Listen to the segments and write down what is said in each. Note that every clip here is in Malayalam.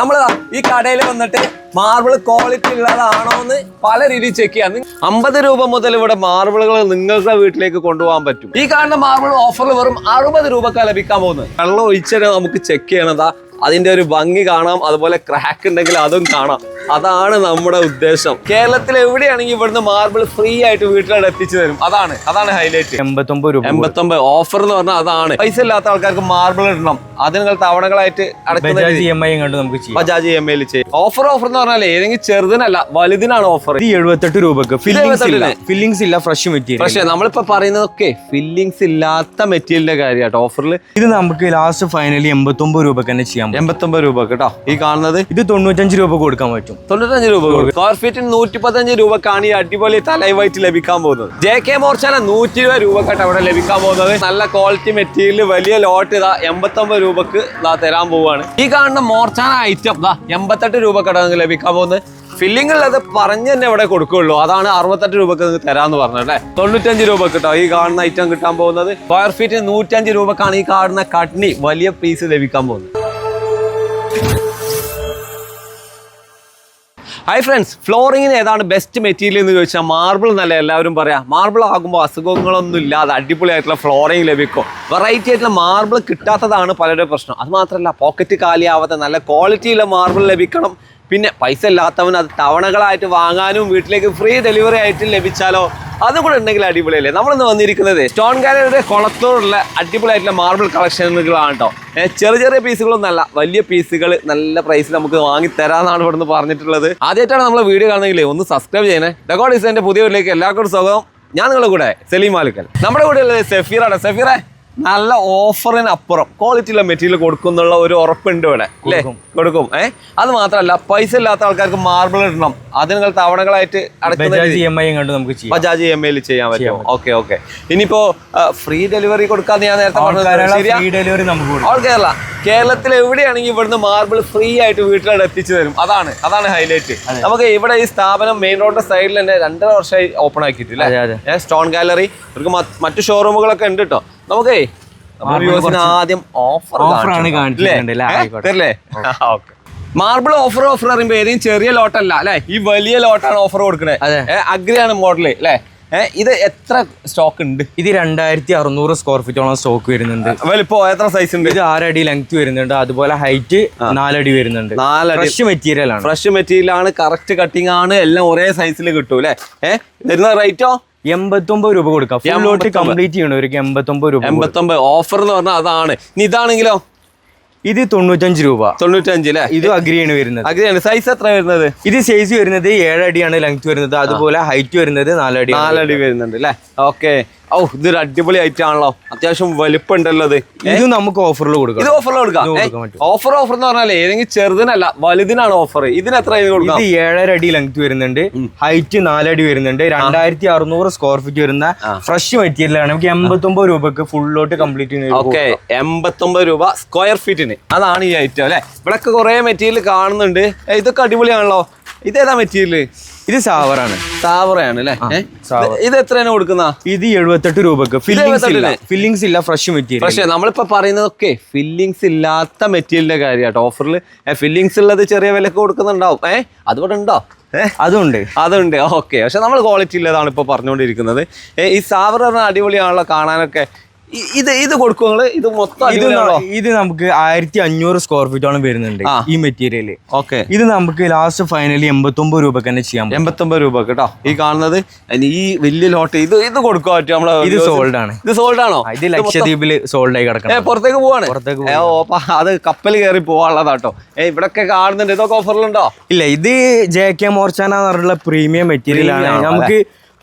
നമ്മൾ ഈ കടയിൽ വന്നിട്ട് മാർബിൾ ക്വാളിറ്റി ഉള്ളതാണോ എന്ന് പല രീതിയിൽ ചെക്ക് ചെയ്യാം. അമ്പത് രൂപ മുതൽ ഇവിടെ മാർബിളുകൾ നിങ്ങളുടെ വീട്ടിലേക്ക് കൊണ്ടുപോകാൻ പറ്റും. ഈ കാണുന്ന മാർബിൾ ഓഫറിൽ വെറും അറുപത് രൂപക്ക ലഭിക്കാൻ പോകുന്നത്. വെള്ളം ഒഴിച്ചാൽ നമുക്ക് ചെക്ക് ചെയ്യണതാ. അതിന്റെ ഒരു ഭംഗി കാണാം അതുപോലെ ക്രാക്ക് ഉണ്ടെങ്കിൽ അതും കാണാം. അതാണ് നമ്മുടെ ഉദ്ദേശം. കേരളത്തിൽ എവിടെയാണെങ്കിൽ ഇവിടുന്ന് മാർബിൾ ഫ്രീ ആയിട്ട് വീട്ടിലോട്ട് എത്തിച്ചു തരും. അതാണ് അതാണ് ഹൈലൈറ്റ് എൺപത്തൊമ്പത് രൂപ എൺപത്തൊമ്പത് ഓഫർ എന്ന് പറഞ്ഞാൽ അതാണ്. പൈസ ഇല്ലാത്ത ആൾക്കാർക്ക് മാർബിൾ ഇടണം. അത് നിങ്ങൾ തവണകളായിട്ട് അടക്കുന്ന ബജാജ് ഇ എം ഐ നമുക്ക് ചെയ്യാം. ബജാജ് എം എൽ ചെയ്യും. ഓഫർ ഓഫർ എന്ന് പറഞ്ഞാൽ ഏതെങ്കിലും ചെറുതിനല്ല വലുതിനാണ് ഓഫർ എഴുപത്തെട്ട് രൂപക്ക്. ഫില്ലിംഗ്സ് ഇല്ല. 78 ഇല്ല ഫ്രഷ് മെറ്റീരിയൽ പക്ഷേ നമ്മളിപ്പോ പറയുന്നതൊക്കെ ഫില്ലിംഗ്സ് ഇല്ലാത്ത മെറ്റീരിയലിന്റെ കാര്യമായിട്ട് ഓഫറിൽ ഇത് നമുക്ക് ലാസ്റ്റ് ഫൈനലി എൺപത്തൊമ്പത് രൂപക്ക് തന്നെ പറ്റും എൺപത്തൊമ്പത്. രൂപ കേട്ടോ. ഈ കാണുന്നത് ഇത് തൊണ്ണൂറ്റഞ്ച് രൂപ കൊടുക്കാൻ പറ്റും. തൊണ്ണൂറ്റഞ്ച് രൂപ സ്ക്വയർ ഫീറ്റിന് നൂറ്റി പതിനഞ്ച് രൂപക്കാണ് ഈ അടിപൊളി തലൈവായിട്ട് ലഭിക്കാൻ പോകുന്നത്. ജെ കെ മോർച്ചാല നൂറ്റി ഇരുപത് കേട്ടോ അവിടെ ലഭിക്കാൻ പോകുന്നത്. നല്ല ക്വാളിറ്റി മെറ്റീരിയൽ വലിയ ലോട്ട് ഇതാ. എൺപത്തൊമ്പത് രൂപക്ക് ഇതാ തരാൻ പോവാണ്. ഈ കാണുന്ന മോർച്ചാന ഐറ്റം ഇതാ എൺപത്തെട്ട് രൂപക്കാണ് നിങ്ങൾക്ക് ലഭിക്കാൻ പോകുന്നത്. ഫില്ലിംഗ് ഉള്ളത് പറഞ്ഞു തന്നെ ഇവിടെ കൊടുക്കുള്ളൂ. അതാണ് അറുപത്തെട്ട് രൂപക്ക് നിങ്ങൾക്ക് തരാന്ന് പറഞ്ഞത് അല്ലേ? തൊണ്ണൂറ്റഞ്ച് രൂപ കിട്ടോ ഈ കാണുന്ന ഐറ്റം കിട്ടാൻ പോകുന്നത്. സ്ക്വയർ ഫീറ്റിന് നൂറ്റഞ്ച് രൂപക്കാണ് ഈ കാണുന്ന കട്നി വലിയ പീസ് ലഭിക്കാൻ പോകുന്നത്. ഹായ് ഫ്രണ്ട്സ് ഫ്ലോറിങ്ങിന് ഏതാണ് ബെസ്റ്റ് മെറ്റീരിയൽ എന്ന് ചോദിച്ചാൽ മാർബിൾ എന്നല്ല എല്ലാവരും പറയാം. മാർബിൾ ആകുമ്പോൾ അസുഖങ്ങളൊന്നും ഇല്ലാതെ അടിപൊളിയായിട്ടുള്ള ഫ്ലോറിങ് ലഭിക്കും. വെറൈറ്റി ആയിട്ടുള്ള മാർബിൾ കിട്ടാത്തതാണ് പലരുടെ പ്രശ്നം. അത് മാത്രമല്ല പോക്കറ്റ് കാലിയാവാത്ത നല്ല ക്വാളിറ്റിയുള്ള മാർബിൾ ലഭിക്കണം. പിന്നെ പൈസ ഇല്ലാത്തവൻ അത് തവണകളായിട്ട് വാങ്ങാനും വീട്ടിലേക്ക് ഫ്രീ ഡെലിവറി ആയിട്ട് ലഭിച്ചാലോ? അതും കൂടെ ഉണ്ടെങ്കിൽ അടിപൊളിയല്ലേ? നമ്മളിന്ന് വന്നിരിക്കുന്നത് സ്റ്റോൺ ഗാലറിയുടെ കുളത്തോടുള്ള അടിപൊളിയായിട്ടുള്ള മാർബിൾ കളക്ഷനുകളാണ് കേട്ടോ ചെറിയ ചെറിയ പീസുകളൊന്നല്ല വലിയ പീസുകൾ നല്ല പ്രൈസിൽ നമുക്ക് വാങ്ങി തരാമെന്നാണ് ഇവിടുന്ന് പറഞ്ഞിട്ടുള്ളത്. ആദ്യമായിട്ടാണ് നമ്മളെ വീഡിയോ കാണുന്നെങ്കിലേ ഒന്ന് സബ്സ്ക്രൈബ് ചെയ്യണേ. ഡെക്കോ ഡിസൈന്റെ പുതിയ വീട്ടിലേക്ക് എല്ലാവർക്കും സ്വാഗതം. ഞാൻ നിങ്ങളുടെ കൂടെ സലീം മാലിക്കൽ. നമ്മുടെ കൂടെ ഉള്ളത് സെഫീറാണ്. സഫീറെ നല്ല ഓഫറിന് അപ്പുറം ക്വാളിറ്റിയുള്ള മെറ്റീരിയൽ കൊടുക്കുന്നുള്ള ഒരു ഉറപ്പുണ്ട് ഇവിടെ അല്ലേ? കൊടുക്കും. ഏഹ് അത് മാത്രമല്ല പൈസ ഇല്ലാത്ത ആൾക്കാർക്ക് മാർബിൾ ഇടണം. അത് നിങ്ങൾ തവണകളായിട്ട് അടക്കുന്ന ബജാജ് ഇ എം ഐയിൽ ചെയ്യാൻ പറ്റും. Okay okay. ഇനിയിപ്പോ ഫ്രീ ഡെലിവറി കൊടുക്കാന്ന് ഞാൻ നേരത്തെ പറഞ്ഞത് ഓൾ കേരള. കേരളത്തിൽ എവിടെയാണെങ്കിൽ ഇവിടുന്ന് മാർബിൾ ഫ്രീ ആയിട്ട് വീട്ടിലോട്ട് എത്തിച്ചു തരും. അതാണ് അതാണ് ഹൈലൈറ്റ് നമുക്ക് ഇവിടെ ഈ സ്ഥാപനം മെയിൻ റോഡിന്റെ സൈഡിൽ തന്നെ രണ്ടര വർഷമായി ഓപ്പൺ ആക്കിയിട്ടില്ല. സ്റ്റോൺ ഗാലറി ഇവർക്ക് മറ്റു ഷോറൂമുകളൊക്കെ ഉണ്ട് കേട്ടോ നമുക്കേ ആദ്യം ഓഫർ Offer ആണ് കാണിച്ചിട്ടുണ്ട് അല്ലേ? ആയിക്കോട്ടെ. തരില്ലേ? ഓക്കെ. മാർബിൾ ഓഫർ ഓഫർ പറയുമ്പോ ഏതെങ്കിലും ചെറിയ ലോട്ടല്ല അല്ലെ ഈ വലിയ ലോട്ടാണ് ഓഫർ കൊടുക്കുന്നത്. അഗ്രിയാണ് മോഡൽ അല്ലെ? ഇത് എത്ര സ്റ്റോക്ക് ഉണ്ട്? ഇത് രണ്ടായിരത്തി അറുന്നൂറ് സ്ക്വയർ ഫീറ്റോളം സ്റ്റോക്ക് വരുന്നുണ്ട്. വലിപ്പോ എത്ര സൈസ് ഉണ്ട്? ഇത് ആറടി ലെങ്ത് വരുന്നുണ്ട് അതുപോലെ ഹൈറ്റ് നാലടി വരുന്നുണ്ട്. ഫ്രഷ് മെറ്റീരിയൽ ആണ്. ഫ്രഷ് മെറ്റീരിയൽ ആണ് കറക്റ്റ് കട്ടിങ് ആണ് എല്ലാം ഒരേ സൈസിൽ കിട്ടും അല്ലേ? ഏഹ് വരുന്ന റേറ്റോ എൺപത്തൊമ്പത് രൂപ കൊടുക്കാം. Full lot 89. കംപ്ലീറ്റ് ഒരു എൺപത്തൊമ്പത് രൂപ. എൺപത്തൊമ്പത് ഓഫർ എന്ന് പറഞ്ഞാൽ അതാണ്. ഇനി ഇതാണെങ്കിലോ? ഇത് തൊണ്ണൂറ്റഞ്ച് രൂപ. തൊണ്ണൂറ്റഞ്ച് അല്ലേ ഇത് അഗ്രിയാണ് വരുന്നത്. അഗ്രിയാണ് സൈസ് എത്ര വരുന്നത്? ഇത് സൈസ് വരുന്നത് ഏഴടിയാണ് ലെങ്ത് വരുന്നത്. അതുപോലെ ഹൈറ്റ് വരുന്നത് നാലടി നാലടി വരുന്നുണ്ട് അല്ലേ ഓക്കെ ഓ ഇതൊരു അടിപൊളി ഐറ്റം ആണല്ലോ. അത്യാവശ്യം വലിപ്പമുണ്ടല്ലോ ഇത്. ഇത് നമുക്ക് ഓഫറിൽ കൊടുക്കാം. ഇത് ഓഫറിൽ കൊടുക്കാം. ഓഫർ ഓഫർ എന്ന് പറഞ്ഞാൽ ഏതെങ്കിലും ചെറുതിനല്ല വലുതിനാണ് ഓഫർ ഇതിന് എത്ര കൊടുക്കാം? ഇത് ഏഴര അടി ലെങ്ത് വരുന്നുണ്ട്. ഹൈറ്റ് നാലടി വരുന്നുണ്ട്. രണ്ടായിരത്തി അറുന്നൂറ് സ്ക്വയർ ഫീറ്റ് വരുന്ന ഫ്രഷ് മെറ്റീരിയൽ ആണ്. നമുക്ക് എൺപത്തൊമ്പത് രൂപക്ക് ഫുള്ളോട്ട് കംപ്ലീറ്റ് ഓക്കെ എൺപത്തൊമ്പത് രൂപ സ്ക്വയർ ഫീറ്റിന് അതാണ് ഈ ഐറ്റം അല്ലെ? ഇവിടെ കുറെ മെറ്റീരിയൽ കാണുന്നുണ്ട്. ഇതൊക്കെ അടിപൊളിയാണല്ലോ. ഇതേതാ മെറ്റീരിയൽ ഇത് സാവറാണ്. സാവറയാണ് അല്ലേ? ഇത് എത്രയാണ് കൊടുക്കുന്ന? ഇത് എഴുപത്തെട്ട് രൂപക്ക്. ഫില്ലിങ്സ് ഇല്ല. 78 ഫില്ലിങ്സ് ഇല്ല ഫ്രഷ് മെറ്റീരിയൽ പക്ഷേ നമ്മളിപ്പോ പറയുന്നതൊക്കെ ഫില്ലിങ്സ് ഇല്ലാത്ത മെറ്റീരിയലിന്റെ കാര്യമാട്ടോ ഓഫറിൽ ഫില്ലിങ്സ് ഉള്ളത് ചെറിയ വിലക്ക് കൊടുക്കുന്നുണ്ടാവും. ഏഹ് അതുകൂടെ ഉണ്ടോ? അതുണ്ട്. അതുണ്ട്. ഓക്കെ. പക്ഷെ നമ്മൾ ക്വാളിറ്റി ഉള്ളതാണ് ഇപ്പോൾ പറഞ്ഞുകൊണ്ടിരിക്കുന്നത്. ഈ സാവർ പറഞ്ഞ അടിപൊളിയാണല്ലോ കാണാനൊക്കെ. ഇത് ഇത് കൊടുക്കും ഇത് മൊത്തം ഇത് നമുക്ക് ആയിരത്തി അഞ്ഞൂറ് സ്ക്വയർ ഫീറ്റോളം വരുന്നുണ്ട്. ഈ മെറ്റീരിയൽ ഓക്കെ. ഇത് നമുക്ക് ലാസ്റ്റ് ഫൈനലി എൺപത്തൊമ്പത് രൂപക്ക് തന്നെ ചെയ്യാൻ പറ്റും. എൺപത്തൊമ്പത് രൂപ കേട്ടോ ഈ കാണുന്നത് ഈ വലിയ ലോട്ട് ഇത് ഇത് കൊടുക്കാൻ പറ്റും നമ്മളെ ഇത് സോൾഡ് ആണ്. ഇത് സോൾഡ് ആണോ? ഇത് ലക്ഷദ്വീപിൽ സോൾഡ് ആയി കിടക്കണം. പുറത്തേക്ക് പോവാണ്? പുറത്തേക്ക് ഓ അത് കപ്പൽ കയറി പോവാനുള്ളതാട്ടോ ഏ ഇവിടൊക്കെ കാണുന്നുണ്ട്. ഇതൊക്കെ ഓഫറിലുണ്ടോ ഇല്ല ഇത് J K Morchana premium material ആണ്. നമുക്ക്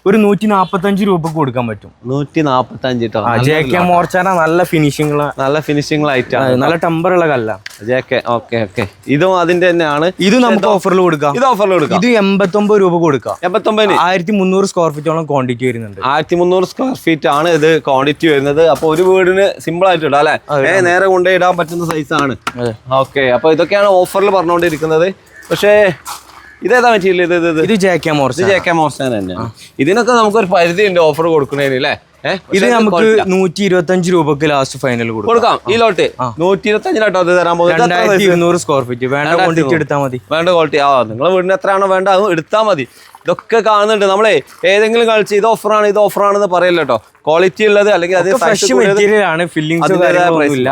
ഒരു നൂറ്റി നാപ്പത്തഞ്ച് രൂപക്ക് കൊടുക്കാൻ പറ്റും. നൂറ്റി നാപ്പത്തി അഞ്ച് കേട്ടോ ജെ കെ മോർച്ചാന നല്ല ഫിനിഷിംഗ് നല്ല ഫിനിഷിംഗ് ആയിട്ടാണ് നല്ല ടെമ്പർ ഉള്ള കല്ല. ജെക്കെ ഓക്കെ ഓക്കെ ഇതും അതിന്റെ തന്നെയാണ്. ഇത് നമുക്ക് ഓഫറിൽ കൊടുക്കാം. ഇത് ഓഫറിൽ കൊടുക്കാം. ഇത് എൺപത്തൊമ്പത് രൂപ കൊടുക്കാം. എൺപത്തൊമ്പതിന്? ആയിരത്തി മുന്നൂറ് സ്ക്വയർ ഫീറ്റോളം ക്വാണ്ടിറ്റി വരുന്നുണ്ട്. ആയിരത്തി മുന്നൂറ് സ്ക്വയർ ഫീറ്റ് ആണ് ഇത് ക്വാണ്ടിറ്റി വരുന്നത്. അപ്പൊ ഒരു വീടിന് സിമ്പിൾ ആയിട്ട് ഇടാം അല്ലെ? നേരെ കൊണ്ടുപോയി ഇടാൻ പറ്റുന്ന സൈസ് ആണ്. ഓക്കെ അപ്പൊ ഇതൊക്കെയാണ് ഓഫറിൽ പറഞ്ഞുകൊണ്ടിരിക്കുന്നത് പക്ഷേ ഇതേതാ മെറ്റീരിയൽ ഇത് ഇത് ഇത്. ജാക്ക മോർച്ച തന്നെയാണ് ഇതിനൊക്കെ നമുക്കൊരു പരിധി ഉണ്ട് ഓഫർ കൊടുക്കുന്നതിന് അല്ലേ ഇത് നമുക്ക് നൂറ്റി ഇരുപത്തി അഞ്ച് രൂപക്ക് ലാസ്റ്റ് ഫൈനൽ കൊടുക്കും. ഈ ലോട്ട് നൂറ്റി ഇരുപത്തി അഞ്ചിനാട്ടോ അത് തരാൻ പോകുന്നത്? ഇരുന്നൂറ് സ്ക്വയർ ഫീറ്റ് വേണ്ട ക്വാണ്ടിറ്റി എടുത്താൽ മതി. വേണ്ട ക്വാളിറ്റി ആ നിങ്ങളെ വീടിന് എത്രയാണോ വേണ്ട അത് എടുത്താൽ മതി. ഇതൊക്കെ കാണുന്നുണ്ട്. നമ്മളെ ഏതെങ്കിലും കളിച്ച് ഇത് ഓഫറാണ് ഇത് ഓഫറാണെന്ന് പറയില്ല കേട്ടോ ക്വാളിറ്റി ഉള്ളത് അല്ലെങ്കിൽ അത് ഫ്രഷ് മെറ്റീരിയൽ ആണ്. അതിന്റേതായ കാര്യങ്ങളൊന്നുമില്ല.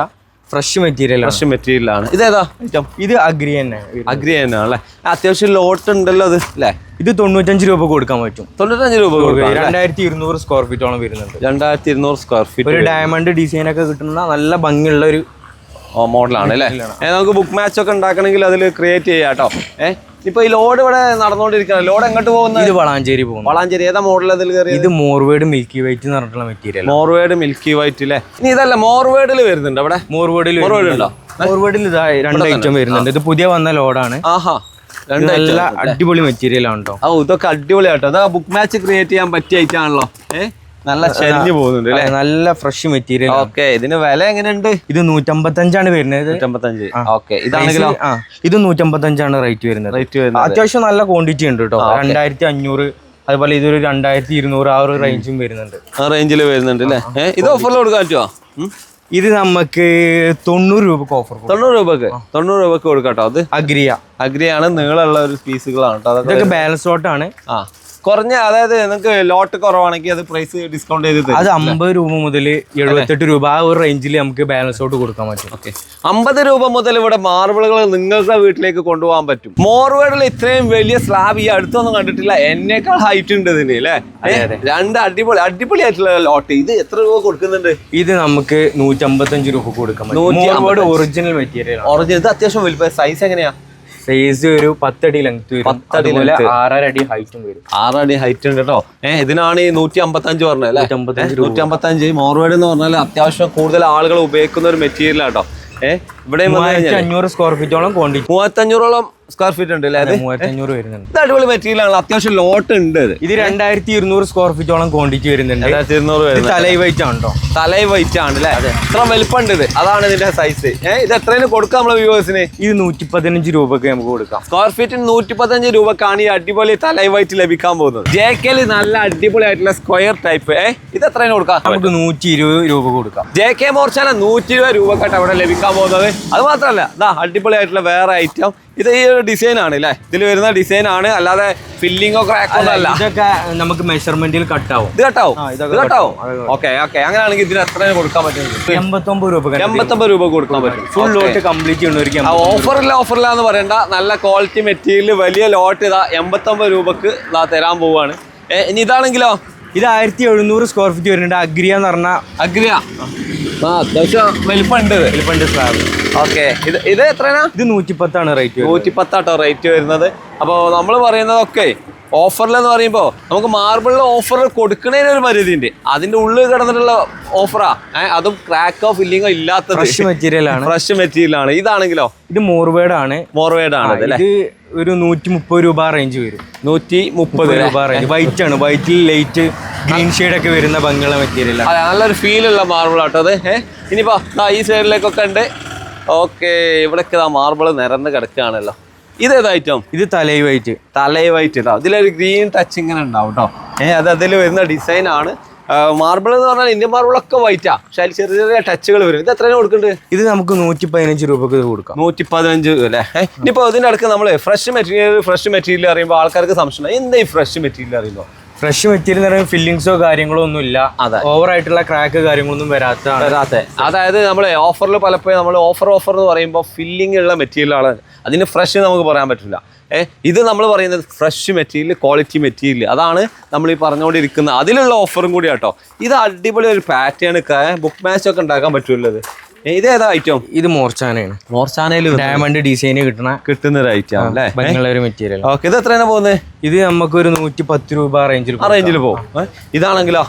ഫ്രഷ് മെറ്റീരിയൽ ആണ്. ഫ്രഷ് മെറ്റീരിയൽ ആണ്. ഇതേതാ? ഐറ്റം. ഇത് അഗ്രി തന്നെ. അഗ്രി തന്നെയാണ് അല്ലേ? അത്യാവശ്യം ലോട്ട് ഉണ്ടല്ലോ അത് അല്ലേ? ഇത് തൊണ്ണൂറ്റഞ്ച് രൂപ കൊടുക്കാൻ പറ്റും. തൊണ്ണൂറ്റഞ്ച് രൂപ കൊടുക്കാം രണ്ടായിരത്തി ഇരുന്നൂറ് സ്ക്വയർ ഫീറ്റോളം വരുന്നുണ്ട്. രണ്ടായിരത്തി ഇരുന്നൂറ് സ്ക്വയർ ഫീറ്റ് ഒരു ഡയമണ്ട് ഡിസൈൻ ഒക്കെ കിട്ടുന്ന നല്ല ഭംഗിയുള്ള ഒരു മോഡലാണ് അല്ലേ? നമുക്ക് ബുക്ക് മാച്ച് ഒക്കെ ഉണ്ടാക്കണമെങ്കിൽ അതിൽ ക്രിയേറ്റ് ചെയ്യാം കേട്ടോ ഏഹ് ഇപ്പൊ ഈ ലോഡ് ഇവിടെ നടന്നുകൊണ്ടിരിക്കണം ലോഡ് എങ്ങോട്ട് പോകുന്നത്? ഇത് വളാഞ്ചേരി പോകുന്നു. വളാഞ്ചേരി. ഏതാ മോഡൽ അതിൽ കയറി ഇത് മോർവേഡ് മിൽക്കി വൈറ്റ് എന്ന് പറഞ്ഞിട്ടുള്ള മെറ്റീരിയൽ മോർവേഡ് മിൽക്കി വൈറ്റ് അല്ലേ ഇനി ഇതല്ല മോർവേഡിൽ വരുന്നുണ്ട് അവിടെ. മോർവേഡിൽ മോർവേഡിൽ ഇതായി രണ്ട് ഐറ്റം വരുന്നുണ്ട്. ഇത് പുതിയ വന്ന ലോഡാണ്. ആഹാ. നല്ല അടിപൊളി മെറ്റീരിയൽ ആണ് ഓ ഇതൊക്കെ അടിപൊളിയാട്ടോ. അതാ ബുക്ക് മാച്ച് ക്രിയേറ്റ് ചെയ്യാൻ പറ്റിയ ഐറ്റം ആണല്ലോ. ഏഹ് നല്ല ചെരിഞ്ഞു പോകുന്നുണ്ട് അല്ലേ? നല്ല ഫ്രഷ് മെറ്റീരിയൽ ഓക്കെ ഇതിന് വില എങ്ങനെയുണ്ട്? ഇത് നൂറ്റമ്പത്തഞ്ചാണ് വരുന്നത്. നൂറ്റമ്പത്തഞ്ച്. ഓക്കെ ഇതാണെങ്കിലോ ഇത് നൂറ്റമ്പത്തഞ്ചാണ് റേറ്റ് വരുന്നത്. റേറ്റ് വരുന്നത്. അത്യാവശ്യം നല്ല ക്വാണ്ടിറ്റി ഉണ്ട് കേട്ടോ രണ്ടായിരത്തി അഞ്ഞൂറ് അതുപോലെ ഇതൊരു രണ്ടായിരത്തി ഇരുന്നൂറ് ആ ഒരു റേഞ്ചും വരുന്നുണ്ട്. ആ റേഞ്ചിൽ വരുന്നുണ്ട് അല്ലേ ഇത് ഓഫറിൽ കൊടുക്കാൻ പറ്റുമോ ഇത് നമുക്ക് തൊണ്ണൂറ് രൂപക്ക് ഓഫർ തൊണ്ണൂറ് രൂപക്ക്? തൊണ്ണൂറ് രൂപക്ക് കൊടുക്കാം കേട്ടോ അത്? അഗ്രിയ. അഗ്രിയാണ് നീളമുള്ള ഒരു പീസുകളാണ് കേട്ടോ ഇതൊക്കെ ബാലൻസ് ഓട്ടാണ് ആ. കുറഞ്ഞ അതായത് നിങ്ങൾക്ക് ലോട്ട് കുറവാണെങ്കിൽ അത് പ്രൈസ് ഡിസ്കൗണ്ട് ചെയ്ത് അത് അമ്പത് രൂപ മുതൽ എഴുപത്തെട്ട് രൂപ ആ ഒരു റേഞ്ചിൽ നമുക്ക് ബാലൻസ് ഔട്ട് കൊടുക്കാൻ പറ്റും. ഓക്കെ അമ്പത് രൂപ മുതൽ ഇവിടെ മാർബിളുകൾ നിങ്ങളുടെ വീട്ടിലേക്ക് കൊണ്ടുപോകാൻ പറ്റും. മോർവേഡിൽ ഇത്രയും വലിയ സ്ലാബ് ഈ അടുത്തൊന്നും കണ്ടിട്ടില്ല. എന്നേക്കാൾ ഹൈറ്റ് ഉണ്ട് ഇതിന് അല്ലേ? രണ്ട് അടിപൊളി അടിപൊളി ആയിട്ടുള്ള ലോട്ട് ഇത് എത്ര രൂപ കൊടുക്കുന്നുണ്ട്? ഇത് നമുക്ക് നൂറ്റമ്പത്തഞ്ച് രൂപ കൊടുക്കാം ഒറിജിനൽ മെറ്റീരിയൽ ഒറിജിനൽ ഇത് അത്യാവശ്യം വലിയ സൈസ് എങ്ങനെയാ? സൈസ് ഒരു പത്തടി ലെങ്ത് പത്തടി. ആറര അടി ഹൈറ്റും വരും. ആറടി ഹൈറ്റ് ഉണ്ട് കേട്ടോ. ഏഹ് ഇതിനാണ് ഈ നൂറ്റി അമ്പത്തഞ്ച് പറഞ്ഞത് അല്ലേ? നൂറ്റമ്പത്തഞ്ച് നൂറ്റി അമ്പത്തഞ്ച് മോർവേഡ് എന്ന് പറഞ്ഞാൽ അത്യാവശ്യം കൂടുതൽ ആളുകൾ ഉപയോഗിക്കുന്ന ഒരു മെറ്റീരിയൽ ആട്ടോ ഏഹ് ഇവിടെ മൂവായിരത്തി അഞ്ഞൂറ് സ്ക്വയർ ഫീറ്റോളം ക്വാണ്ടിറ്റി മൂവാത്തഞ്ഞൂറോളം സ്ക്വയർ ഫീറ്റ് ഉണ്ട് അല്ലേ മൂവായിരത്തഞ്ഞൂറ് വരുന്നുണ്ട്. ഇത് അടിപൊളി മെറ്റീരിയൽ ആണ്. അത്യാവശ്യം ലോട്ട് ഉണ്ട് ഇത്. രണ്ടായിരത്തി ഇരുന്നൂറ് സ്ക്വയർ ഫീറ്റോളം ക്വാണ്ടിറ്റി വരുന്നുണ്ട്. ഇരുന്നൂറ് ഇത് തലൈ വൈറ്റ് ആണ് തലൈ വൈറ്റ് ആണ് അല്ലേ? ഇത്ര വലിപ്പമുണ്ട് ഇത്. അതാണ് ഇതിന്റെ സൈസ് ഇത് എത്രയും കൊടുക്കാം നമ്മളെ വ്യൂവേഴ്സിന് ഇത് നൂറ്റി പതിനഞ്ച് രൂപക്ക് നമുക്ക് കൊടുക്കാം. സ്ക്വയർ ഫീറ്റിന് നൂറ്റി പതിനഞ്ച് രൂപക്കാണ് ഈ അടിപൊളി തലൈ വൈറ്റ് ലഭിക്കാൻ പോകുന്നത്. ജെ കെയിൽ നല്ല അടിപൊളി ആയിട്ടുള്ള സ്ക്വയർ ടൈപ്പ് ഏഹ് ഇത് എത്രയും കൊടുക്കാം. നമുക്ക് നൂറ്റി ഇരുപത് രൂപ കൊടുക്കാം. ജെ കെ മോർച്ചാല നൂറ്റി ഇരുപത് രൂപക്കായിട്ട് അവിടെ ലഭിക്കാൻ പോകുന്നത്. അത് മാത്രമല്ല അടിപൊളി ആയിട്ടുള്ള വേറെ ഐറ്റം ഇത് ഈ ഒരു ഡിസൈൻ ആണ് അല്ലേ ഇതിൽ വരുന്ന ഡിസൈൻ ആണ് അല്ലാതെ ഫില്ലിങ്ങോ ക്രാക്കോ അല്ല. ഇതൊക്കെ നമുക്ക് മെഷർമെന്റിൽ കട്ട് ആവും. ഇത് കട്ട് ആ, ഇത് കേട്ടാവും അതൊക്കെ ഓക്കെ ഓക്കെ അങ്ങനെയാണെങ്കിൽ ഇതിന് എത്ര കൊടുക്കാൻ പറ്റും? എൺപത്തൊമ്പത് രൂപ എൺപത്തൊമ്പത് രൂപ കൊടുക്കാൻ പറ്റും. ഫുൾ ലോട്ട് കംപ്ലീറ്റ് ആ ഓഫറില്ല ഓഫറില്ല എന്ന് പറയണ്ട. നല്ല ക്വാളിറ്റി മെറ്റീരിയൽ വലിയ ലോട്ട് ഇതാ. എൺപത്തൊമ്പത് രൂപക്ക് ഇതാ തരാൻ പോവാണ്. ഇനി ഇതാണെങ്കിലോ? ഇത് ആയിരത്തി എഴുന്നൂറ് സ്ക്വയർ ഫീറ്റ് വരുന്നുണ്ട്. അഗ്രിയ എന്ന് പറഞ്ഞ അഗ്രിയ. ആ അത്യാവശ്യം വലിപ്പമുണ്ട് വലിപ്പമുണ്ട് സ്ലാബ് ഓക്കെ. ഇത് ഇത് എത്രയാണ്? ഇത് നൂറ്റിപ്പത്താണ് റേറ്റ് നൂറ്റി പത്താട്ടോ റേറ്റ് വരുന്നത്. അപ്പോൾ നമ്മൾ പറയുന്നതൊക്കെ ഓഫറിലെന്ന് പറയുമ്പോൾ നമുക്ക് മാർബിളിൽ ഓഫർ കൊടുക്കുന്നതിന് ഒരു പരിധി ഉണ്ട് അതിന്റെ ഉള്ളിൽ കിടന്നിട്ടുള്ള ഓഫറാ ഏഹ് അതും ക്രാക്കോ ഫില്ലിങ്ങോ ഇല്ലാത്ത ഫ്രഷ് മെറ്റീരിയൽ ആണ്. ഫ്രഷ് മെറ്റീരിയൽ ആണ്. ഇതാണെങ്കിലോ? ഇത് മോർവേഡ് ആണ്. മോർവേഡ് ആണ് ഇത് ഒരു നൂറ്റി മുപ്പത് രൂപ റേഞ്ച് വരും. നൂറ്റി മുപ്പത് രൂപ റേഞ്ച് വൈറ്റ് ആണ്. വൈറ്റിൽ ലൈറ്റ് ഗ്രീൻ ഷെയ്ഡ് ഒക്കെ വരുന്ന ഭംഗിയുള്ള മെറ്റീരിയൽ നല്ലൊരു ഫീൽ ഉള്ള മാർബിൾ ആട്ടോ അത്. ഏഹ് ഇനിയിപ്പോ ഈ സൈഡിലേക്കൊക്കെ ഉണ്ട്. ഓക്കെ ഇവിടൊക്കെ ആ മാർബിൾ നിരന്ന് കിടക്കുകയാണല്ലോ. ഇതേത് ഐറ്റം ഇത് തലൈ വൈറ്റ് തലേ വൈറ്റ് ഇതാ. ഇതിലൊരു ഗ്രീൻ ടച്ച് ഇങ്ങനെ ഉണ്ടാവും കേട്ടോ ഏഹ് അത് അതിൽ വരുന്ന ഡിസൈൻ ആണ്. മാർബിൾ എന്ന് പറഞ്ഞാൽ ഇന്ത്യൻ മാർബിളൊക്കെ വൈറ്റാ പക്ഷെ അതിൽ ചെറിയ ചെറിയ ടച്ചുകൾ വരും. ഇത് എത്രയാണ് കൊടുക്കുന്നുണ്ട് ഇത് നമുക്ക് നൂറ്റി പതിനഞ്ച് രൂപക്ക് കൊടുക്കാം. നൂറ്റി പതിനഞ്ച് അല്ലേ ഇനിയിപ്പോൾ ഇതിന്റെ അടുക്ക് നമ്മൾ ഫ്രഷ് മെറ്റീരിയൽ ഫ്രഷ് മെറ്റീരിയൽ അറിയുമ്പോൾ ആൾക്കാർക്ക് സംശയം. എന്താ ഈ ഫ്രഷ് മെറ്റീരിയൽ അറിയുമ്പോൾ ഫ്രഷ് മെറ്റീരിയൽ പറയുമ്പോൾ ഫില്ലിങ്സോ കാര്യങ്ങളോ ഒന്നും ഇല്ല. അതെ. ഓവർ ആയിട്ടുള്ള ക്രാക്ക് കാര്യങ്ങളൊന്നും വരാത്തതാണ്. വരാത്ത. അതായത് നമ്മൾ ഓഫറിൽ പലപ്പോഴും നമ്മൾ ഓഫർ ഓഫർ എന്ന് പറയുമ്പോൾ ഫില്ലിംഗ് ഉള്ള മെറ്റീരിയലാണ് അതിന് ഫ്രഷ് നമുക്ക് പറയാൻ പറ്റില്ല. ഏഹ് ഇത് നമ്മൾ പറയുന്നത് ഫ്രഷ് മെറ്റീരിയൽ ക്വാളിറ്റി മെറ്റീരിയൽ അതാണ് നമ്മൾ ഈ പറഞ്ഞുകൊണ്ടിരിക്കുന്നത് അതിലുള്ള ഓഫറും കൂടി കേട്ടോ ഇത് അടിപൊളി ഒരു പാറ്റേൺ ബുക്ക് മാച്ച് ഒക്കെ ഉണ്ടാക്കാൻ പറ്റുള്ളത് ഇത് ഏതാ ഐറ്റം ഇത് മോർച്ചാനയാണ്. മോർച്ചാനയിൽ ഡയമണ്ട് ഡിസൈന് കിട്ടണ കിട്ടുന്ന ഒരു ഐറ്റം അല്ലേ മെറ്റീരിയൽ ഓക്കെ ഇത് എത്രയാണ് പോകുന്നത്? ഇത് നമുക്ക് ഒരു നൂറ്റി പത്ത് രൂപ റേഞ്ചിൽ ആ റേഞ്ചിൽ പോകും. ഇതാണെങ്കിലോ?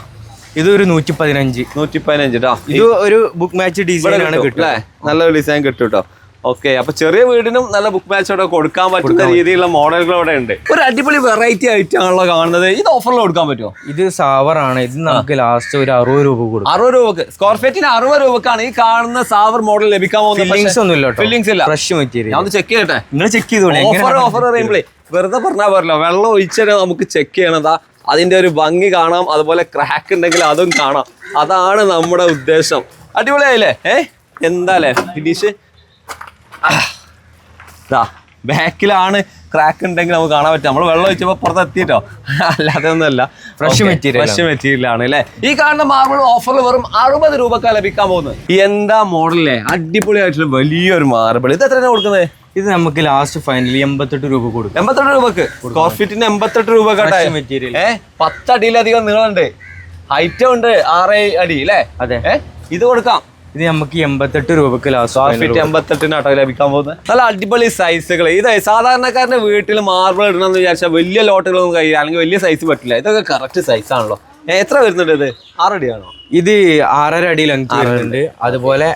ഇത് ഒരു നൂറ്റി പതിനഞ്ച് നൂറ്റി പതിനഞ്ച് ഇത് ഒരു ബുക്ക് മാച്ച് ഡിസൈൻ ആണ് കിട്ടുക. അല്ലേ? നല്ലൊരു ഡിസൈൻ കിട്ടും കേട്ടോ ഓക്കെ അപ്പൊ ചെറിയ വീടിനും നല്ല ബുക്ക് മാച്ചോടെ കൊടുക്കാൻ പറ്റുന്ന രീതിയിലുള്ള മോഡലുകൾ അവിടെ ഉണ്ട്. ഒരു അടിപൊളി വെറൈറ്റി ആയിട്ടാണല്ലോ കാണുന്നത്. ഇത് ഓഫറിൽ കൊടുക്കാൻ പറ്റുമോ? ഇത് സാവർ ആണ്. ഇത് നമുക്ക് ലാസ്റ്റ് ഒരു അറുപത് രൂപ കൊടുക്കും. അറുപത് രൂപക്ക്. സ്ക്വയർ ഫീറ്റിന് അറുപത് രൂപക്കാണ് ഈ കാണുന്ന സാവർ മോഡൽ ലഭിക്കാൻ പോകുന്നത്. ഒന്നും ഇല്ല ഫ്രഷ് മെറ്റീരിയൽ ഞാൻ ചെക്ക് ചെയ്യട്ടെ? നിങ്ങൾ ചെക്ക് ചെയ്തോളൂ. ഓഫർ ഓഫർ പറയുമ്പോഴേ വെറുതെ പറഞ്ഞാൽ പറ്റില്ല വെള്ളം ഒഴിച്ചാൽ നമുക്ക് ചെക്ക് ചെയ്യണതാ അതിന്റെ ഒരു ഭംഗി കാണാം. അതുപോലെ ക്രാക്ക് ഉണ്ടെങ്കിൽ അതും കാണാം. അതാണ് നമ്മുടെ ഉദ്ദേശം. അടിപൊളിയായില്ലേ? ഏ? എന്താ ഫിനിഷ്? ഇതാ ബാക്കിലാണ് ക്രാക്ക് ഉണ്ടെങ്കിൽ നമുക്ക് കാണാൻ പറ്റും. നമ്മൾ വെള്ളം ഒഴിച്ചപ്പോൾ പുറത്ത് എത്തിയിട്ടോ? അല്ലാതെ ഒന്നുമല്ല. ഫ്രഷ് മെറ്റീരിയൽ ഫ്രഷ് മെറ്റീരിയൽ ആണ്. അല്ലേ? ഈ കാണുന്ന മാർബിൾ ഓഫറിൽ വെറും അറുപത് രൂപക്കാ ലഭിക്കാൻ പോകുന്നത്. എന്താ മോഡലേ അടിപൊളിയായിട്ടുള്ള വലിയൊരു മാർബിൾ ഇത് എത്രയാണ് കൊടുക്കുന്നത്? ഇത് നമുക്ക് ലാസ്റ്റ് ഫൈനലി എൺപത്തെട്ട് രൂപ കൊടുക്കും. എൺപത്തെട്ട് രൂപക്ക്? സ്ക്വയർ ഫീറ്റിന് എൺപത്തെട്ട് രൂപ മെറ്റീരിയൽ പത്തടിയിലധികം നീളമുണ്ട്. ഹൈറ്റും ഉണ്ട് ആറ് അടി അല്ലേ? അതെ. ഇത് കൊടുക്കാം. ഇത് നമുക്ക് എൺപത്തെട്ട് രൂപക്ക് ലാസ്റ്റ് എൺപത്തെട്ടിന് എൺപത്തെട്ടിനാട്ടോ ലഭിക്കാൻ പോകുന്നത് നല്ല അടിപൊളി സൈസുകൾ ഇത് സാധാരണക്കാരന്റെ വീട്ടിൽ മാർബിൾ ഇടണമെന്ന് വിചാരിച്ചാൽ വലിയ ലോട്ടുകളൊന്നും കഴിയില്ല. അല്ലെങ്കിൽ വലിയ സൈസ് പറ്റില്ല. ഇതൊക്കെ കറക്റ്റ് സൈസ് ആണല്ലോ. എത്ര വരുന്നുണ്ട് ഇത്? ആറടി ആണോ ഇത് ആറര അടി ലെങ്ത് വരുന്നുണ്ട്. അതുപോലെ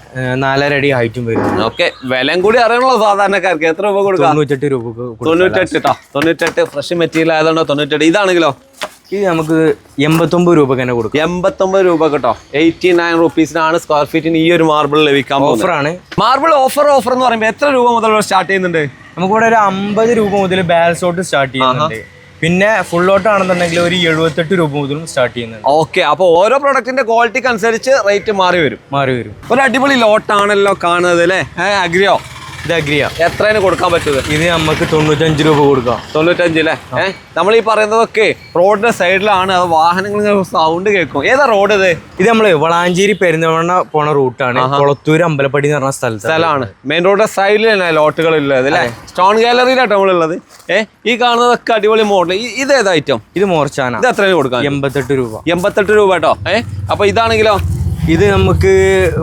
നാലര അടി ഹൈറ്റും വരുന്നുണ്ട്. ഓക്കെ വിലയും കൂടി അറിയണല്ലോ സാധാരണക്കാർക്ക്. എത്ര രൂപ കൊടുക്കാം? തൊണ്ണൂറ്റെട്ട് രൂപ. തൊണ്ണൂറ്റെട്ട് കേട്ടോ തൊണ്ണൂറ്റെട്ട് ഫ്രഷ് മെറ്റീരിയൽ ആയതുകൊണ്ടോ തൊണ്ണൂറ്റെട്ട്? ഇതാണെങ്കിലോ? ഇത് നമുക്ക് എൺപത്തൊമ്പത് രൂപ തന്നെ കൊടുക്കും. എൺപത്തൊമ്പത് രൂപ കേട്ടോ. എയ്റ്റി നയൻ റുപ്പീസിനാണ് സ്ക്വയർ ഫീറ്റിന് ഈ ഒരു മാർബിൾ ലഭിക്കാൻ ഓഫറാണ് മാർബിൾ ഓഫർ ഓഫർ എന്ന് പറയുമ്പോൾ എത്ര രൂപ മുതൽ സ്റ്റാർട്ട് ചെയ്യുന്നുണ്ട്? നമുക്കിവിടെ ഒരു അമ്പത് രൂപ മുതൽ ബാലൻസോട്ട് സ്റ്റാർട്ട് ചെയ്യുന്നുണ്ട്. പിന്നെ ഫുൾ ഔട്ട് ആണെന്നുണ്ടെങ്കിൽ ഒരു എഴുപത്തെട്ട് രൂപ മുതലും സ്റ്റാർട്ട് ചെയ്യുന്നത് ഓക്കെ അപ്പോൾ ഓരോ പ്രൊഡക്റ്റിന്റെ ക്വാളിറ്റിക്ക് അനുസരിച്ച് റേറ്റ് മാറി വരും. മാറി വരും. ഒരു അടിപൊളി ലോട്ടാണല്ലോ കാണുന്നത് അല്ലേ? അഗ്രിയോ? ഇത് അഗ്രിയ എത്രയാണ് കൊടുക്കാൻ പറ്റുന്നത്? ഇത് നമുക്ക് തൊണ്ണൂറ്റഞ്ച് രൂപ കൊടുക്കാം. തൊണ്ണൂറ്റഞ്ച് അല്ലേ ഏഹ് നമ്മൾ ഈ പറയുന്നതൊക്കെ റോഡിന്റെ സൈഡിലാണ് അത് വാഹനങ്ങൾ സൗണ്ട് കേൾക്കും. ഏതാ റോഡ് ഇത്? ഇത് നമ്മൾ വളാഞ്ചേരി പെരുന്തമണ്ണ പോണ റൂട്ടാണ് കൊളത്തൂർ അമ്പലപ്പടി എന്ന് പറഞ്ഞ സ്ഥലത്ത് സ്ഥലമാണ്. മെയിൻ റോഡിന്റെ സൈഡിൽ തന്നെ ലോട്ടുകൾ ഉള്ളത് അല്ലേ സ്റ്റോൺ ഗാലറിയിലാട്ടോ നമ്മളുള്ളത്. ഏഹ് ഈ കാണുന്നതൊക്കെ അടിപൊളി മോഡൽ ഇത് ഏതാ ഐറ്റം ഇത് മോർച്ചാന. ഇത് എത്രയാണ് കൊടുക്കാം എൺപത്തെട്ട് രൂപ. എൺപത്തെട്ട് രൂപ കേട്ടോ. ഏഹ് അപ്പൊ ഇതാണെങ്കിലോ? ഇത് നമുക്ക്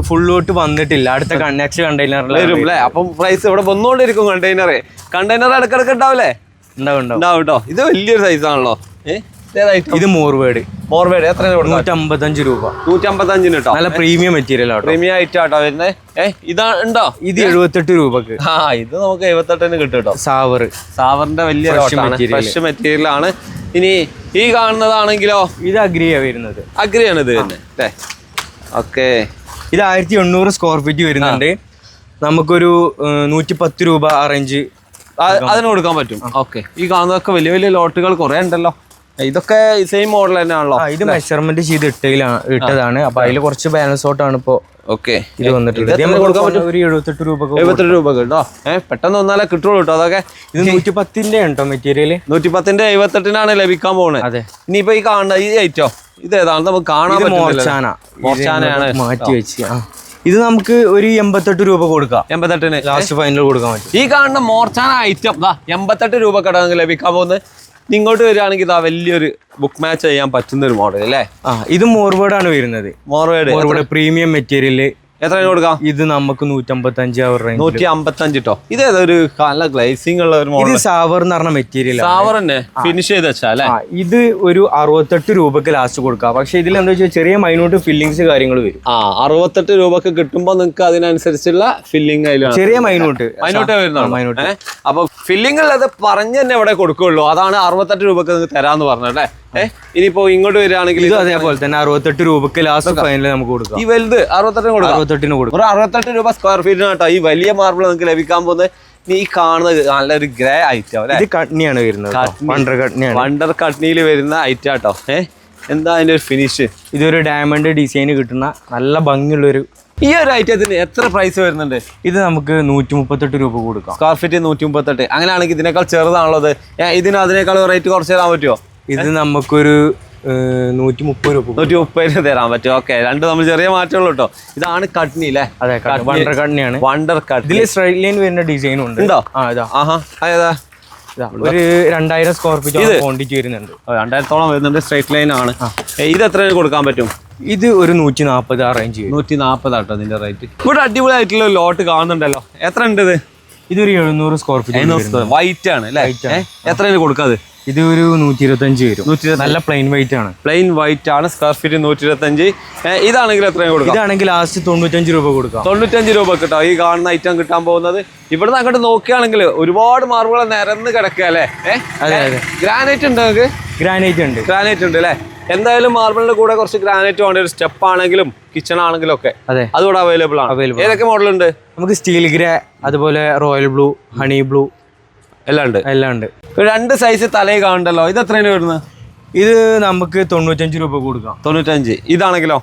ഫുള്ളോട്ട് വന്നിട്ടില്ല. അടുത്ത നെക്സ്റ്റ് കണ്ടെയ്നറിൽ വരും അല്ലേ അപ്പം പ്രൈസ് ഇവിടെ വന്നുകൊണ്ടിരിക്കും കണ്ടെയ്നറെ കണ്ടെയ്നർ ഇടക്കിടക്ക് ഉണ്ടാവില്ലേ? ഉണ്ടാവും ഉണ്ടാവും. കേട്ടോ ഇത് വലിയൊരു സൈസ് ആണല്ലോ. ഇത് മോർവേഡ്. മോർവേഡ് എത്ര നൂറ്റമ്പത്തഞ്ച് രൂപ. നൂറ്റമ്പത്തഞ്ചിന് കേട്ടോ നല്ല പ്രീമിയം മെറ്റീരിയൽ ആട്ടോ. പ്രീമിയം ഐറ്റം ആട്ടോ വരുന്നത് ഏഹ് ഇതാ ഉണ്ടോ? ഇത് എഴുപത്തെട്ട് രൂപക്ക്. ആ ഇത് നമുക്ക് എഴുപത്തെട്ടിന് കിട്ടും കേട്ടോ സാവർ. സാവറിന്റെ വലിയ ഫ്രഷ് മെറ്റീരിയൽ ആണ്. ഇനി ഈ കാണുന്നതാണെങ്കിലോ? ഇത് അഗ്രിയ വരുന്നത്. അഗ്രിയാണ് ഇത് തന്നെ അല്ലേ ഓക്കെ. ഇത് ആയിരത്തി എണ്ണൂറ് സ്ക്വയർ ഫീറ്റ് വരുന്നുണ്ട് നമുക്കൊരു നൂറ്റി പത്ത് രൂപ അറേഞ്ച് അതിന് കൊടുക്കാൻ പറ്റും. ഓക്കെ. ഈ കാണുന്നതൊക്കെ വലിയ വലിയ ലോട്ടുകൾ കുറെ ഉണ്ടല്ലോ. ഇതൊക്കെ സെയിം മോഡൽ തന്നെയാണല്ലോ. ഇത് മെഷർമെന്റ് ചെയ്ത് ഇട്ടതിലാണ് ഇട്ടതാണ്. അപ്പൊ അതിൽ കുറച്ച് ബാലൻസ് ഔട്ടാണ് ഇപ്പോ ഓക്കെ. ഇത് വന്നിട്ടുണ്ട് ഒരു എഴുപത്തെട്ട് രൂപ എഴുപത്തെട്ട് രൂപ കേട്ടോ ഏഹ് പെട്ടെന്ന് വന്നാലേ കിട്ടുള്ളൂ കേട്ടോ അതൊക്കെ. ഇത് നൂറ്റി പത്തിന്റെ ഉണ്ടോ മെറ്റീരിയൽ നൂറ്റി പത്തിന്റെ എഴുപത്തെട്ടിനാണ് ലഭിക്കാൻ പോകുന്നത് അതെ. ഇനിയിപ്പോ ഈ കാണണ്ട ഈ ഐറ്റോ? ഇത് ഏതാണ്? നമുക്ക് കാണാൻ മോർച്ചാന. മോർച്ചാനയാണ്. മാറ്റി വെച്ച് ഇത് നമുക്ക് ഒരു എൺപത്തെട്ട് രൂപ കൊടുക്കാം. എൺപത്തെട്ടിന്. ലാസ്റ്റ് ഫൈനൽ കൊടുക്കാൻ പറ്റും. ഈ കാണുന്ന മോർച്ചാന ഐറ്റം എൺപത്തെട്ട് രൂപ കടന്ന് ലഭിക്കാൻ പോകുന്നത്. ഇങ്ങോട്ട് വരികയാണെങ്കിൽ ഇതാ വലിയൊരു ബുക്ക് മാച്ച് ചെയ്യാൻ പറ്റുന്ന ഒരു മോഡൽ അല്ലേ? ആ ഇത് മോർവേഡ് ആണ് വരുന്നത്. മോർവേഡ് മോർവേഡ് പ്രീമിയം മെറ്റീരിയൽ എത്രയാണ് കൊടുക്കാം? ഇത് നമുക്ക് നൂറ്റമ്പത്തഞ്ച് അവർ റേഞ്ച് നൂറ്റി അമ്പത്തഞ്ച് കേട്ടോ ഇത് ഏതൊരു നല്ല ഗ്ലേസിംഗ് ഉള്ള ഒരു ഇത് മോഡൽ സാവർ എന്ന് പറഞ്ഞ മെറ്റീരിയൽ സാവർ തന്നെ. ഫിനിഷ് ചെയ്ത് വെച്ചാ അല്ലേ? ഇത് ഒരു അറുപത്തെട്ട് രൂപക്ക് ലാസ്റ്റ് കൊടുക്കാം. പക്ഷെ ഇതിൽ എന്താ വെച്ചാൽ ചെറിയ മൈനോട്ട് ഫില്ലിങ്സ് കാര്യങ്ങൾ വരും. ആ അറുപത്തെട്ട് രൂപക്ക് കിട്ടുമ്പോ നിങ്ങൾക്ക് അതിനനുസരിച്ചുള്ള ഫില്ലിംഗ് അതിലാണ്. ചെറിയ മൈനോട്ട് മൈനോട്ട് വരുന്നതാണ് മൈനോട്ട് അപ്പൊ ഫില്ലിംഗ് ഉള്ളത് പറഞ്ഞു തന്നെ ഇവിടെ കൊടുക്കുള്ളൂ. അതാണ് അറുപത്തെട്ട് രൂപക്ക് നിങ്ങൾക്ക് തരാന്ന് പറഞ്ഞല്ലേ ഇനിയിപ്പോ ഇങ്ങോട്ട് വരികയാണെങ്കിൽ ഇത് അതേപോലെ തന്നെ അറുപത്തെട്ട് രൂപക്ക് ലാസ്റ്റ് ഫൈനൽ നമുക്ക് കൊടുക്കാം. ഈ വലുത് അറുപത്തെട്ടിന് കൊടുക്കാം. അറുപത്തെട്ടിന് കൊടുക്കും. ഒരു അറുപത്തെട്ട് രൂപ സ്ക്വയർ ഫീറ്റിന് കേട്ടോ. ഈ വലിയ മാർബിൾ നമുക്ക് ലഭിക്കാൻ പോകുന്നത് നീ ഈ കാണുന്നത് നല്ലൊരു ഗ്രേ ഐറ്റം അല്ലെ? ഇത് കട്നിയാണ് വരുന്നത്. വണ്ടർ കട്നിയാണ്. വണ്ടർ കട്നിയിൽ വരുന്ന ഐറ്റം കേട്ടോ ഏഹ് എന്താ അതിന്റെ ഒരു ഫിനിഷ് ഇതൊരു ഡയമണ്ട് ഡിസൈൻ കിട്ടുന്ന നല്ല ഭംഗിയുള്ള ഒരു ഈ ഒരു ഐറ്റത്തിന് എത്ര പ്രൈസ് വരുന്നുണ്ട്? ഇത് നമുക്ക് നൂറ്റി മുപ്പത്തെട്ട് രൂപ കൊടുക്കാം. സ്ക്വയർ ഫീറ്റ് നൂറ്റി മുപ്പത്തെട്ട് അങ്ങനെയാണെങ്കിൽ ഇതിനേക്കാൾ ചെറുതാണുള്ളത്. ഇത് ഏ, ഇതിന് അതിനേക്കാൾ റേറ്റ് കുറച്ച് തരാൻ പറ്റുമോ ഇത് നമുക്കൊരു നൂറ്റി മുപ്പത് രൂപ നൂറ്റി മുപ്പത് രൂപ തരാൻ പറ്റും. ഓക്കെ രണ്ട് നമ്മൾ ചെറിയ മാറ്റമുള്ളൂ കേട്ടോ ഇതാണ് കട്നി അല്ലേ അതെ വണ്ടർ കട്നിയാണ്. വണ്ടർ കട്ട് ഇതിൽ സ്ട്രൈറ്റ് ലൈൻ വരുന്ന ഡിസൈൻ ഉണ്ട്. ഉണ്ടോ? ആ ഇതാ. ആഹാ അതെ. ഒരു രണ്ടായിരം സ്ക്വയർ ഫീറ്റ് ക്വാണ്ടിറ്റി വരുന്നുണ്ട്. രണ്ടായിരത്തോളം വരുന്നുണ്ട് സ്ട്രൈറ്റ് ലൈൻ ആണ്. ഇത് എത്ര കൊടുക്കാൻ പറ്റും? ഇത് ഒരു നൂറ്റി നാൽപ്പത് അറേഞ്ച് റേഞ്ച് നൂറ്റി നാൽപ്പതാട്ടോ ഇതിന്റെ റേറ്റ് ഇവിടെ അടിപൊളിയായിട്ടുള്ള ലോട്ട് കാണുന്നുണ്ടല്ലോ. എത്ര ഉണ്ട് ഇത്? ഇതൊരു എഴുന്നൂറ് സ്ക്വയർ ഫീറ്റ് വൈറ്റ് ആണ് അല്ലേ എത്ര കൊടുക്കാത് ഇത് ഒരു നൂറ്റി ഇരുപത്തഞ്ച് വരും നല്ല പ്ലെയിൻ വൈറ്റ് ആണ്. പ്ലെയിൻ വൈറ്റ് ആണ് സ്ക്വയർ ഫീറ്റ് നൂറ്റി ഇരുപത്തഞ്ച് ഇതാണെങ്കിൽ എത്രയും കൊടുക്കാം? ഇതാണെങ്കിൽ ലാസ്റ്റ് തൊണ്ണൂറ്റഞ്ച് രൂപ കൊടുക്കാം. തൊണ്ണൂറ്റഞ്ച് രൂപ കിട്ടാം. ഈ കാണുന്ന ഐറ്റം കിട്ടാൻ പോകുന്നത് ഇവിടുന്ന് അങ്ങോട്ട് നോക്കുകയാണെങ്കിൽ ഒരുപാട് മാർബിൾ നിരന്ന് കിടക്കുക അല്ലേ? അതെ, അതെ. ഗ്രാനൈറ്റ് ഉണ്ട് നിങ്ങൾക്ക്? ഗ്രാനൈറ്റ് ഉണ്ട്. ഗ്രാനൈറ്റ് ഉണ്ട് അല്ലേ? എന്തായാലും മാർബിളിന്റെ കൂടെ കുറച്ച് ഗ്രാനൈറ്റ് വേണ്ട. ഒരു സ്റ്റെപ്പ് ആണെങ്കിലും കിച്ചൺ ആണെങ്കിലും ഒക്കെ. അതെ. അതുകൂടെ അവൈലബിൾ ആണ്. അവൈലബിൾ ഏതൊക്കെ മോഡൽ ഉണ്ട്? നമുക്ക് സ്റ്റീൽ ഗ്രേ അതുപോലെ റോയൽ ബ്ലൂ ഹണി ബ്ലൂ എല്ലാം ഉണ്ട് എല്ലാം ഉണ്ട് രണ്ട് സൈസ് തലയിൽ കാണണ്ടല്ലോ? ഇത് എത്രയാണ് വരുന്നത്? ഇത് നമുക്ക് തൊണ്ണൂറ്റഞ്ച് രൂപ കൊടുക്കാം. തൊണ്ണൂറ്റഞ്ച്. ഇതാണെങ്കിലോ?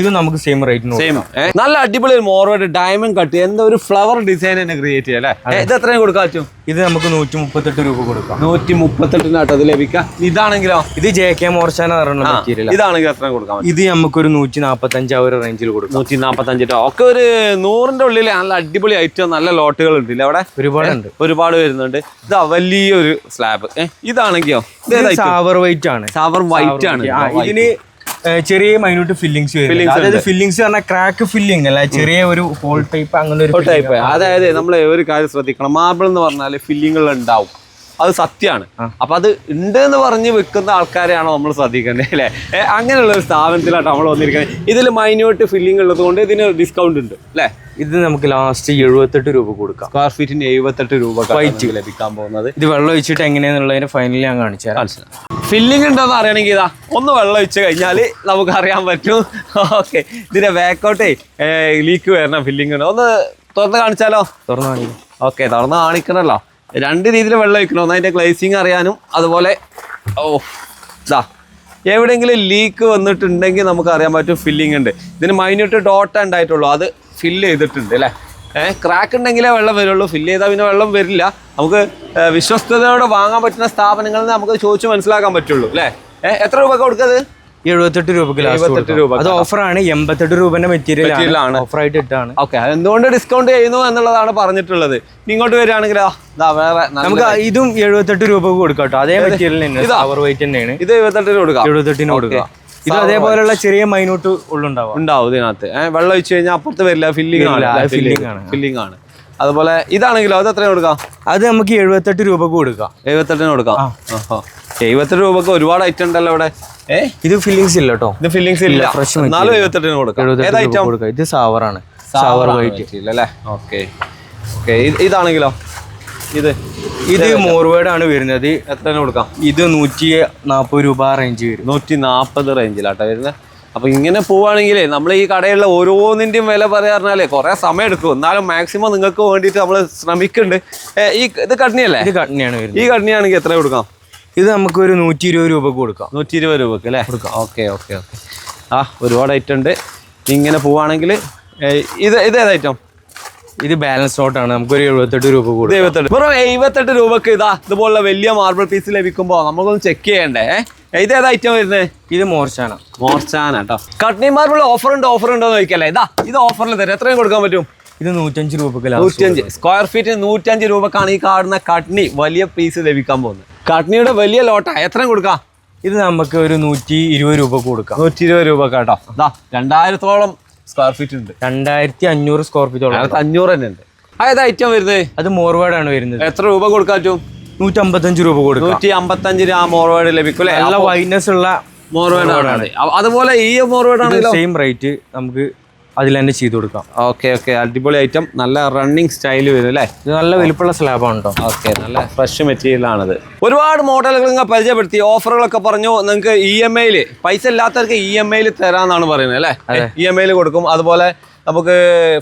ഇത് നമുക്ക് സെയിം റേറ്റ് സെയിം നല്ല അടിപൊളി മോർവേഡ് ഡയമണ്ട് കട്ട് എന്താ ഒരു ഫ്ലവർ ഡിസൈൻ തന്നെ ക്രിയേറ്റ് ചെയ്യാം അല്ലേ? ഇത് എത്രയും കൊടുക്കാൻ പറ്റും ഇത് നമുക്ക് നൂറ്റി മുപ്പത്തെട്ട് രൂപ കൊടുക്കാം. നൂറ്റി മുപ്പത്തെട്ടിനാട്ടോ അത് ലഭിക്കാം. ഇതാണെങ്കിലോ? ഇത് ജെ കെ മോർച്ചാന മെറ്റീരിയൽ ഇതാണെങ്കിൽ എത്രയും കൊടുക്കാം ഇത് നമുക്കൊരു നൂറ്റി നാപ്പത്തഞ്ച് ആ ഒരു റേഞ്ചിൽ കൊടുക്കാം. നൂറ്റി നാപ്പത്തഞ്ച് ഒക്കെ ഒരു നൂറിന്റെ ഉള്ളിൽ നല്ല അടിപൊളി ഐറ്റം നല്ല ലോട്ടുകൾ ഉണ്ട് അവിടെ? ഒരുപാട് ഉണ്ട്. ഒരുപാട് വരുന്നുണ്ട്. ഇതാ വലിയൊരു സ്ലാബ് ഇതാണെങ്കിലോ? ഇത് സാവർ വൈറ്റ് ആണ്. സാവർ വൈറ്റ് ആണ്. ഇതിന് ചെറിയ മൈന്യൂട്ട് ഫില്ലിങ്സ് വരും അതായത് ഫില്ലിങ്സ് പറഞ്ഞാൽ ക്രാക്ക് ഫില്ലിംഗ് അല്ല? ചെറിയ ഒരു ഹോൾ ടൈപ്പ് അങ്ങനെ ഒരു ടൈപ്പ് അതായത് നമ്മൾ ഒരു കാര്യം ശ്രദ്ധിക്കണം. മാർബിൾ എന്ന് പറഞ്ഞാൽ ഫില്ലിങ്ങുകൾ ഉണ്ടാവും അത് സത്യമാണ് അപ്പൊ അത് ഉണ്ട് എന്ന് പറഞ്ഞ് വെക്കുന്ന ആൾക്കാരെയാണോ നമ്മൾ ശ്രദ്ധിക്കേണ്ടത് അല്ലേ? അങ്ങനെയുള്ള ഒരു സ്ഥാപനത്തിലാണ് നമ്മൾ വന്നിരിക്കുന്നത്. ഇതിൽ മൈന്യൂട്ട് ഫില്ലിംഗ് ഉള്ളത് കൊണ്ട് ഇതിന് ഡിസ്കൗണ്ട് ഉണ്ട് അല്ലേ? ഇത് നമുക്ക് ലാസ്റ്റ് എഴുപത്തെട്ട് രൂപ കൊടുക്കാം. സ്ക്വയർ ഫീറ്റിന് എഴുപത്തെട്ട് രൂപ വൈറ്റ് ലഭിക്കാൻ പോകുന്നത്. ഇത് വെള്ളം ഒഴിച്ചിട്ട് എങ്ങനെയാന്നുള്ളതിന് ഫൈനലി ഞാൻ കാണിച്ചു തരാം. ഉണ്ടോ എന്ന് അറിയണമെങ്കിൽ ഇതാ ഒന്ന് വെള്ളം ഒഴിച്ച് കഴിഞ്ഞാൽ നമുക്ക് അറിയാൻ പറ്റും. ഓക്കെ ഇതിന്റെ ബാക്കോട്ടേ ലീക്ക് വരണം ഫില്ലിംഗ് ഉണ്ടോ ഒന്ന് തുറന്ന് കാണിച്ചാലോ? തുറന്ന് കാണിക്കും. ഓക്കെ തുറന്ന് കാണിക്കണല്ലോ. രണ്ട് രീതിയിൽ വെള്ളം ഒഴിക്കണം. ഒന്ന് അതിന്റെ ഗ്ലേസിങ് അറിയാനും അതുപോലെ ഓ ഇതാ എവിടെയെങ്കിലും ലീക്ക് വന്നിട്ടുണ്ടെങ്കിൽ നമുക്ക് അറിയാൻ പറ്റും ഫില്ലിംഗ് ഉണ്ട്. ഇതിന് മൈന്യൂട്ട് ഡോട്ട ഉണ്ടായിട്ടുള്ളൂ. അത് ഫില്ല് ചെയ്തിട്ടുണ്ട് അല്ലേ? ഏഹ് ക്രാക്ക് ഉണ്ടെങ്കിലേ വെള്ളം വരുള്ളൂ. ഫില്ല് ചെയ്താൽ പിന്നെ വെള്ളം വരില്ല. നമുക്ക് വിശ്വസ്തയോടെ വാങ്ങാൻ പറ്റുന്ന സ്ഥാപനങ്ങളിൽ നമുക്ക് ചോദിച്ച് മനസ്സിലാക്കാൻ പറ്റുള്ളൂ അല്ലേ? ഏഹ്, എത്ര രൂപ കൊടുക്കത് എഴുപത്തെട്ട് രൂപക്ക് 78 രൂപ. അത് ഓഫറാണ് എൺപത്തെട്ട് രൂപന്റെ മെറ്റീരിയൽ ആണ്. ഓഫർ ഓഫറായിട്ട് ഇട്ടാണ്. ഓക്കെ എന്തുകൊണ്ട് ഡിസ്കൗണ്ട് ചെയ്യുന്നു എന്നുള്ളതാണ് പറഞ്ഞിട്ടുള്ളത്. ഇങ്ങോട്ട് വേറെ നമുക്ക് ഇതും എഴുപത്തെട്ട് രൂപക്ക് കൊടുക്കാം കേട്ടോ. അതേ മെറ്റീരിയൽ തന്നെ? പവർ വെയിറ്റ് തന്നെയാണ്. ഇത് എഴുപത്തെട്ടിന് കൊടുക്കാം. എഴുപത്തെട്ടിന് കൊടുക്കുക ഇത് അതേപോലെയുള്ള ചെറിയ മൈന്യൂട്ട് ഉള്ളുണ്ടാവാം. ഉണ്ടാവും ഇതിനകത്ത്. വെള്ളം ഒഴിച്ച് കഴിഞ്ഞാൽ അപ്പുറത്ത് വരില്ല. ഫില്ലിംഗ് ആണ് വരില്ല, ആണ്. ഫില്ലിംഗ് ആണ്. അതുപോലെ ഇതാണെങ്കിലോ അത് എത്രയാണ് കൊടുക്കാം? അത് നമുക്ക് എഴുപത്തെട്ട് രൂപക്ക് കൊടുക്കാം. എഴുപത്തെട്ടിന് കൊടുക്കാം. എഴുപത്തെട്ട് രൂപക്ക് ഒരുപാട് ഐറ്റം ഉണ്ടല്ലോ ഇവിടെ. ഇത് ഫില്ലിങ്സ് ഇല്ല കേട്ടോ ഇത് ഫില്ലിങ്സ് ഇല്ല. ഫ്രഷ് നാല് എഴുപത്തെട്ടിന് കൊടുക്കാം. ഏത് ഐറ്റം കൊടുക്കാം. ഇത് സാവറാണ്. സാവർ വൈറ്റ് അല്ലേ? ഓക്കെ ഓക്കെ ഇതാണെങ്കിലോ? ഇത്. ഇത് മോർവേഡ് ആണ് വരുന്നത്. എത്ര കൊടുക്കാം? ഇത് നൂറ്റി നാൽപ്പത് രൂപ റേഞ്ച് വരും. നൂറ്റി നാൽപ്പത് റേഞ്ചിലാട്ടോ വരുന്നത് അപ്പൊ ഇങ്ങനെ പോവാണെങ്കിലേ നമ്മൾ ഈ കടയിലുള്ള ഓരോന്നിന്റെയും വില പറയാറിഞ്ഞാലേ കുറേ സമയം എടുക്കും. എന്നാലും മാക്സിമം നിങ്ങൾക്ക് വേണ്ടിയിട്ട് നമ്മൾ ശ്രമിക്കുന്നുണ്ട്. ഈ ഇത് കട്നിയല്ലേ? ഇത് വരുന്നത്. ഈ കട്നിയാണെങ്കിൽ എത്ര കൊടുക്കാം? ഇത് നമുക്ക് ഒരു നൂറ്റി ഇരുപത് രൂപക്ക് കൊടുക്കാം. നൂറ്റി ഇരുപത് രൂപക്ക് അല്ലേ? കൊടുക്കാം. Okay okay okay. ആ ഒരുപാട് ഐറ്റം ഉണ്ട്. ഇങ്ങനെ പോവാണെങ്കിൽ ഇത് ഇത് ഏത് ഐറ്റം ഇത് ബാലൻസ് നോട്ടാണ് നമുക്കൊരു എഴുപത്തെട്ട് രൂപ കൂടുതൽ എഴുപത്തെട്ട്. വെറും എഴുപത്തെട്ട് രൂപക്ക് ഇതാ ഇതുപോലുള്ള വലിയ മാർബിൾ പീസ് ലഭിക്കുമ്പോൾ നമുക്കൊന്ന് ചെക്ക് ചെയ്യണ്ടേ? ഇത് ഏതാ ഐറ്റം വരുന്നത് ഇത് മോർച്ചാന. മോർച്ചാന കേട്ടോ കട്നി മാർബിൾ ഓഫർ ഉണ്ട്? ഓഫർ ഉണ്ടോ എന്ന് ചോദിക്കല്ലേ? ഇതാ ഇത് ഓഫറിൽ തരാം. എത്രയും കൊടുക്കാൻ പറ്റും? ഇത് നൂറ്റഞ്ച് രൂപക്ക് നൂറ്റഞ്ച്. സ്ക്വയർ ഫീറ്റ് നൂറ്റഞ്ച് രൂപക്കാണ് ഈ കാണുന്ന കട്നി വലിയ പീസ് ലഭിക്കാൻ പോകുന്നത്. കട്നിയുടെ വലിയ ലോട്ടാ. എത്ര കൊടുക്കാം? ഇത് നമുക്ക് ഒരു നൂറ്റി ഇരുപത് രൂപ കൊടുക്കാം. നൂറ്റി ഇരുപത് രൂപ കേട്ടോ. ഇതാ രണ്ടായിരത്തോളം സ്ക്വയർ ഫീറ്റ് ഉണ്ട്. രണ്ടായിരത്തി അഞ്ഞൂറ് സ്ക്വയർ ഫീറ്റ് അഞ്ഞൂറ് തന്നെ ഉണ്ട്. ആ ഏത് ഐറ്റം വരുന്നത്? അത് മോർവേഡാണ് വരുന്നത്. എത്ര രൂപ കൊടുക്കാൻ പറ്റും നൂറ്റമ്പത്തഞ്ച് രൂപ കൊടുക്കും. നൂറ്റി അമ്പത്തഞ്ച് രൂപ മോർവേഡ് ലഭിക്കും എല്ലാ വൈറ്റ്നസ് ഉള്ള മോർവേഡ് ആണ് അതുപോലെ ഈ മോർവേഡാണ് സെയിം റേറ്റ് നമുക്ക് അതിൽ തന്നെ ചെയ്ത് കൊടുക്കാം. Okay okay. അടിപൊളി ഐറ്റം നല്ല റണ്ണിങ് സ്റ്റൈൽ വരും അല്ലേ? ഇത് നല്ല വലിപ്പമുള്ള സ്ലാബാണ് കേട്ടോ ഓക്കെ നല്ല ഫ്രഷ് മെറ്റീരിയൽ ആണത്. ഒരുപാട് മോഡലുകൾ നിങ്ങൾ പരിചയപ്പെടുത്തി. ഓഫറുകളൊക്കെ പറഞ്ഞു. നിങ്ങൾക്ക് ഇ എം ഐയിൽ പൈസ ഇല്ലാത്തവർക്ക് ഇ എം ഐയിൽ തരാന്നാണ് പറയുന്നത് അല്ലേ? ഇ എം ഐയിൽ കൊടുക്കും. അതുപോലെ നമുക്ക്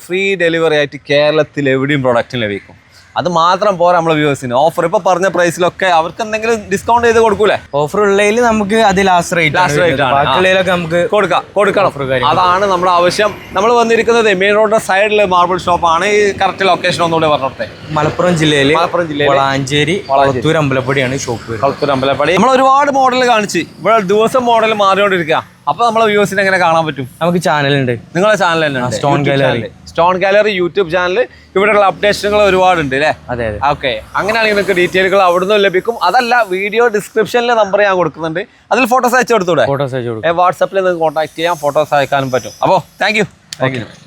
ഫ്രീ ഡെലിവറി ആയിട്ട് കേരളത്തിൽ എവിടെയും പ്രൊഡക്റ്റ് ലഭിക്കും. അത് മാത്രം പോരാ നമ്മളെ വ്യൂവേഴ്സിന്. ഓഫർ ഇപ്പൊ പറഞ്ഞ പ്രൈസിലൊക്കെ അവർക്ക് എന്തെങ്കിലും ഡിസ്കൗണ്ട് ചെയ്ത് കൊടുക്കൂലേ? ഓഫർ ഉള്ളതിൽ നമുക്ക് അത് ലാസ്റ്റ് റേറ്റ് ആണ്. ബാക്കിയുള്ളതിലൊക്കെ നമുക്ക് കൊടുക്കാം. കൊടുക്കണം. അതാണ് നമ്മുടെ ആവശ്യം. നമ്മൾ വന്നിരിക്കുന്നത് മെയിൻ റോഡിന്റെ സൈഡിൽ മാർബിൾ ഷോപ്പാണ് ഈ കറക്റ്റ് ലൊക്കേഷൻ ഒന്നുകൂടെ പറഞ്ഞോട്ടെ. മലപ്പുറം ജില്ലയിൽ മലപ്പുറം ജില്ലയിൽ വളാഞ്ചേരി വളത്തൂർ അമ്പലപ്പടിയാണ് ഷോപ്പ് കളത്തൂർ അമ്പലപ്പടി. നമ്മൾ ഒരുപാട് മോഡൽ കാണിച്ച്. ഇവിടെ ദിവസം മോഡൽ മാറിക്കൊണ്ടിരിക്കുക അപ്പൊ നമ്മളെ വ്യൂവേഴ്സിനെ എങ്ങനെ കാണാൻ പറ്റും? നമുക്ക് ചാനലുണ്ട് നിങ്ങളെ channel stone Gallery. Stone gallery YouTube channel ഇവിടെയുള്ള അപ്ഡേഷനുകൾ ഒരുപാടുണ്ട് അല്ലേ അതെ അതെ. ഓക്കെ. അങ്ങനെയാണെങ്കിൽ നിങ്ങൾക്ക് ഡീറ്റെയിലുകൾ അവിടുന്ന് ലഭിക്കും. അതല്ല വീഡിയോ ഡിസ്ക്രിപ്ഷനിലെ നമ്പർ ഞാൻ കൊടുക്കുന്നുണ്ട്. അതിൽ ഫോട്ടോസ് അയച്ചു കൊടുത്തൂടെ? ഫോട്ടോസ് അയച്ചു കൊടുക്കും. വാട്സാപ്പിൽ നിങ്ങൾക്ക് കോൺടാക്ട് ചെയ്യാം ഫോട്ടോസ് അയക്കാനും പറ്റും. അപ്പോൾ താങ്ക് യു താങ്ക് യു